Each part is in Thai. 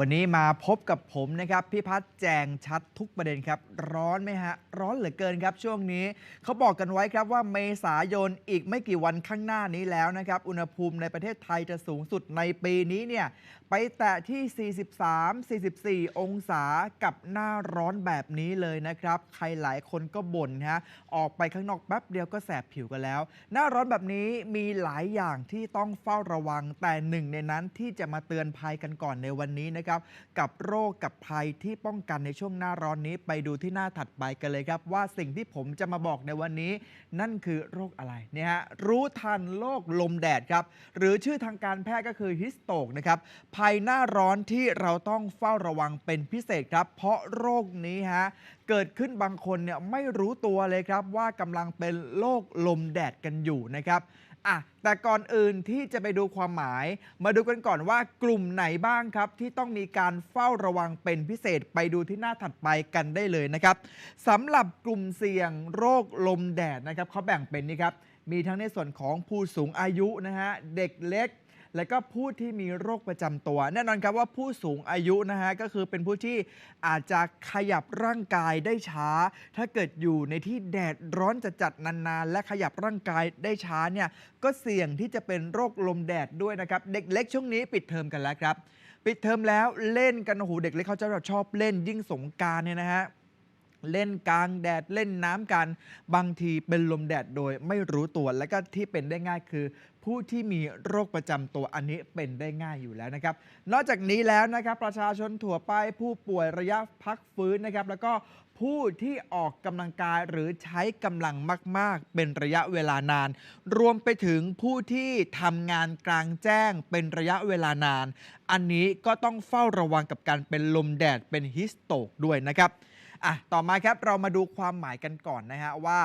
วันนี้มาพบกับผมนะครับพี่พัฒน์แจงชัดทุกประเด็นครับ ร้อนไหมฮะ ร้อนเหลือเกินครับ ช่วงนี้เขาบอกกันไว้ครับว่าเมษายนอีกไม่กี่วันข้างหน้านี้แล้วนะครับ อุณหภูมิในประเทศไทยจะสูงสุดในปีนี้เนี่ยไปแตะที่ 43 44 องศากับหน้าร้อนแบบนี้เลยนะครับ ใครหลายคนก็บ่นฮะออกไปข้างนอกแป๊บเดียวก็แสบผิวกันแล้ว หน้าร้อนแบบนี้มีหลายอย่างที่ต้องเฝ้าระวังแต่หนึ่งในนั้นที่จะมาเตือนภัยกันก่อนในวันนี้นะครับกับโรคกับภัยที่ป้องกันในช่วงหน้าร้อนนี้ไปดูที่หน้าถัดไปกันเลยครับ ว่าสิ่งที่ผมจะมาบอกในวันนี้ นั่นคือโรคอะไรเนี่ยฮะรู้ทันโรคลมแดดครับ หรือชื่อทางการแพทย์ก็คือฮิสโตกนะครับภัยหน้าร้อนที่เราต้องเฝ้าระวังเป็นพิเศษครับ เพราะโรคนี้ฮะเกิดขึ้นบางคนเนี่ยไม่รู้ตัวเลยครับว่ากำลังเป็นโรคลมแดดกันอยู่นะครับ อะแต่ก่อนอื่นที่จะไปดูความหมาย มาดูกันก่อนว่ากลุ่มไหนบ้างครับ ที่ต้องมีการเฝ้าระวังเป็นพิเศษไปดูที่หน้าถัดไปกันได้เลยนะครับสำหรับกลุ่มเสี่ยงโรคลมแดดนะครับเขาแบ่งเป็นนี่ครับมีทั้งในส่วนของผู้สูงอายุนะฮะเด็กเล็ก และก็ผู้ที่มีโรคประจำตัว แน่นอนครับว่าผู้สูงอายุนะฮะก็คือเป็นผู้ที่อาจจะขยับร่างกายได้ช้า ถ้าเกิดอยู่ในที่แดดร้อนจัดๆนานๆ และขยับร่างกายได้ช้าเนี่ยก็เสี่ยงที่จะเป็นโรคลมแดดด้วยนะครับ เด็กเล็กช่วงนี้ปิดเทอมกันแล้วครับ ปิดเทอมแล้วเล่นกันโอ้โหเด็กเล็กเขาจะชอบเล่นยิ่งสงการเนี่ยนะฮะ เล่นกลางแดดเล่นน้ำกัน บางทีเป็นลมแดดโดยไม่รู้ตัว และก็ที่เป็นได้ง่ายคือ ผู้ที่มีโรคประจำตัวอันนี้เป็นได้ง่ายอยู่แล้วนะครับ นอกจากนี้แล้วนะครับ ประชาชนทั่วไปผู้ป่วยระยะพักฟื้นนะครับ แล้วก็ผู้ที่ออกกำลังกายหรือใช้กำลังมาก ๆ เป็นระยะเวลานาน รวมไปถึงผู้ที่ทำงานกลางแจ้งเป็นระยะเวลานาน อันนี้ก็ต้องเฝ้าระวังกับการเป็นลมแดดเป็นฮิสโตกด้วยนะครับ อะต่อมาครับเรามาดูความหมายกันก่อนนะฮะว่า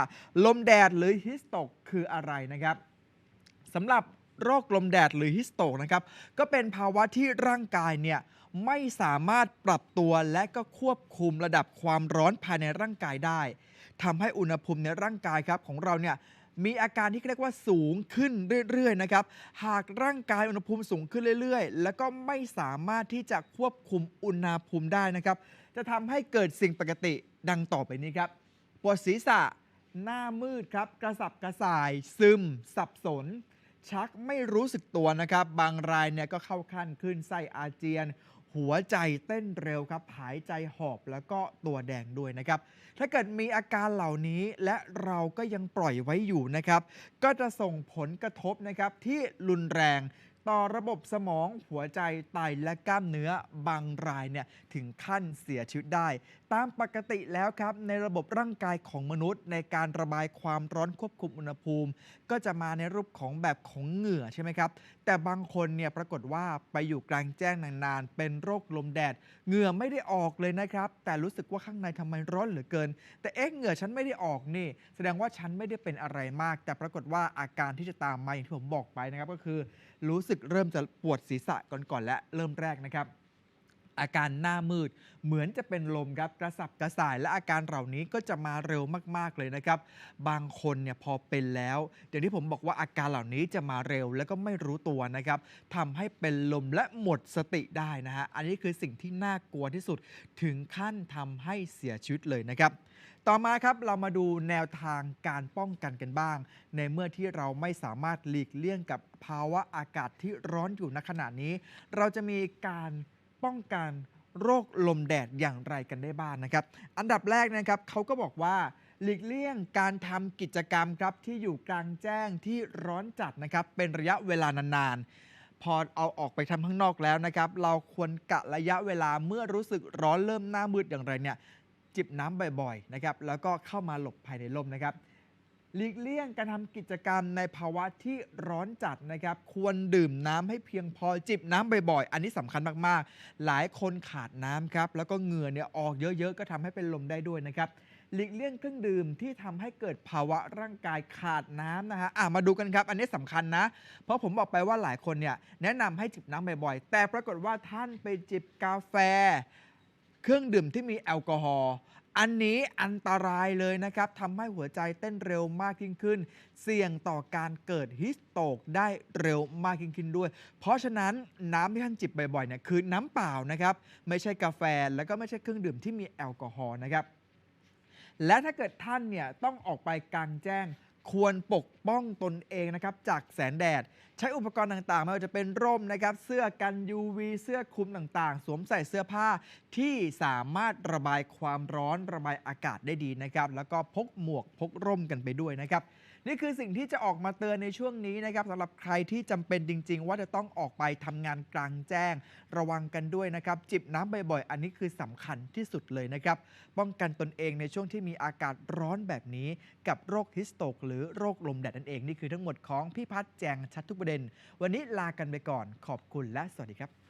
ลมแดดหรือฮิสโตกคืออะไรนะครับสำหรับโรคลมแดดหรือฮิสโตกนะครับก็เป็นภาวะที่ร่างกายเนี่ยไม่สามารถปรับตัวและก็ควบคุมระดับความร้อนภายในร่างกายได้ทำให้อุณหภูมิในร่างกายครับของเราเนี่ย มีอาการที่เรียกว่าสูงขึ้นเรื่อยๆนะครับหากร่างกายอุณหภูมิสูงขึ้นเรื่อยๆ แล้วก็ไม่สามารถที่จะควบคุมอุณหภูมิได้นะครับ จะทำให้เกิดสิ่งปกติดังต่อไปนี้ครับปวดศีรษะ หน้ามืดครับ กระสับกระส่าย ซึม สับสน ชักไม่รู้สึกตัวนะครับ บางรายเนี่ยก็เข้าขั้นขึ้นไส้อาเจียน หัวใจเต้นเร็วครับ หายใจหอบแล้วก็ตัวแดงด้วยนะครับ ถ้าเกิดมีอาการเหล่านี้และเราก็ยังปล่อยไว้อยู่นะครับ ก็จะส่งผลกระทบนะครับที่รุนแรงต่อระบบสมองหัวใจไตและกล้ามเนื้อบางรายเนี่ยถึงขั้นเสียชีวิตได้ ตามปกติแล้วครับ ในระบบร่างกายของมนุษย์ ในการระบายความร้อนควบคุมอุณหภูมิ ก็จะมาในรูปของแบบของเหงื่อใช่ไหมครับแต่บางคนเนี่ยปรากฏว่าไปอยู่กลางแจ้งนานๆ เป็นโรคลมแดด เหงื่อไม่ได้ออกเลยนะครับ แต่รู้สึกว่าข้างในทำไมร้อนเหลือเกิน แต่เอ๊ะเหงื่อฉันไม่ได้ออกนี่ แสดงว่าฉันไม่ได้เป็นอะไรมาก แต่ปรากฏว่าอาการที่จะตามมาอย่างที่ผมบอกไปนะครับก็คือ รู้สึกเริ่มจะปวดศีรษะก่อนๆและเริ่มแรกนะครับ อาการหน้ามืด เหมือนจะเป็นลมครับกระสับกระส่ายและอาการเหล่านี้ก็จะมาเร็วมาก ๆ เลยนะครับ บางคนเนี่ยพอเป็นแล้วอย่างที่ผมบอกว่าอาการเหล่านี้จะมาเร็วแล้วก็ไม่รู้ตัวนะครับทำให้เป็นลมและหมดสติได้นะฮะอันนี้คือสิ่งที่น่ากลัวที่สุดถึงขั้นทำให้เสียชีวิตเลยนะครับต่อมาครับเรามาดูแนวทางการป้องกันกันบ้าง ในเมื่อที่เราไม่สามารถหลีกเลี่ยงกับภาวะอากาศที่ร้อนอยู่ณขณะนี้ เราจะมีการ ป้องกันโรคลมแดดอย่างไรกันได้บ้างนะครับ อันดับแรกนะครับเขาก็บอกว่าหลีกเลี่ยงการทำกิจกรรมครับที่อยู่กลางแจ้งที่ร้อนจัดนะครับเป็นระยะเวลานานๆ พอเอาออกไปทำข้างนอกแล้วนะครับ เราควรกะระยะเวลาเมื่อรู้สึกร้อนเริ่มหน้ามืดอย่างไรเนี่ยจิบน้ำบ่อยๆนะครับแล้วก็เข้ามาหลบภายในร่มนะครับ หลีกเลี่ยงการทำกิจกรรมในภาวะที่ร้อนจัดนะครับ ควรดื่มน้ำให้เพียงพอจิบน้ำบ่อยๆ อันนี้สำคัญมากๆ หลายคนขาดน้ำครับ แล้วก็เหงื่อเนี่ยออกเยอะๆ ก็ทำให้เป็นลมได้ด้วยนะครับ หลีกเลี่ยงเครื่องดื่มที่ทำให้เกิดภาวะร่างกายขาดน้ำนะฮะอะมาดูกันครับ อันนี้สำคัญนะ เพราะผมบอกไปว่าหลายคนเนี่ยแนะนำให้จิบน้ำบ่อยๆ แต่ปรากฏว่าท่านไปจิบกาแฟ เครื่องดื่มที่มีแอลกอฮอล์ อันนี้อันตรายเลยนะครับทำให้หัวใจเต้นเร็วมากยิ่งขึ้น เสี่ยงต่อการเกิดฮิสโตกได้เร็วมากยิ่งขึ้นด้วย เพราะฉะนั้นน้ำที่ท่านจิบบ่อยๆเนี่ยคือน้ำเปล่านะครับไม่ใช่กาแฟแล้วก็ไม่ใช่เครื่องดื่มที่มีแอลกอฮอล์นะครับและถ้าเกิดท่านเนี่ยต้องออกไปกลางแจ้ง ควรปกป้องตนเองนะครับจากแสงแดด ใช้อุปกรณ์ต่างๆ ไม่ว่าจะเป็นร่มนะครับเสื้อกัน UV เสื้อคลุมต่างๆ สวมใส่เสื้อผ้าที่สามารถระบายความร้อนระบายอากาศได้ดีนะครับ แล้วก็พกหมวกพกร่มกันไปด้วยนะครับ นี่คือสิ่งที่จะออกมาเตือนในช่วงนี้นะครับสำหรับใครที่จำเป็นจริง ๆ ว่าจะต้องออกไปทำงานกลางแจ้ง ระวังกันด้วยนะครับ จิบน้ำบ่อยๆ อันนี้คือสำคัญที่สุดเลยนะครับ ป้องกันตนเองในช่วงที่มีอากาศร้อนแบบนี้ กับโรคฮิสโตก หรือโรคลมแดดนั่นเองนี่คือทั้งหมดของพี่พัฒน์แจงชัดทุกประเด็น วันนี้ลากันไปก่อนขอบคุณและสวัสดีครับ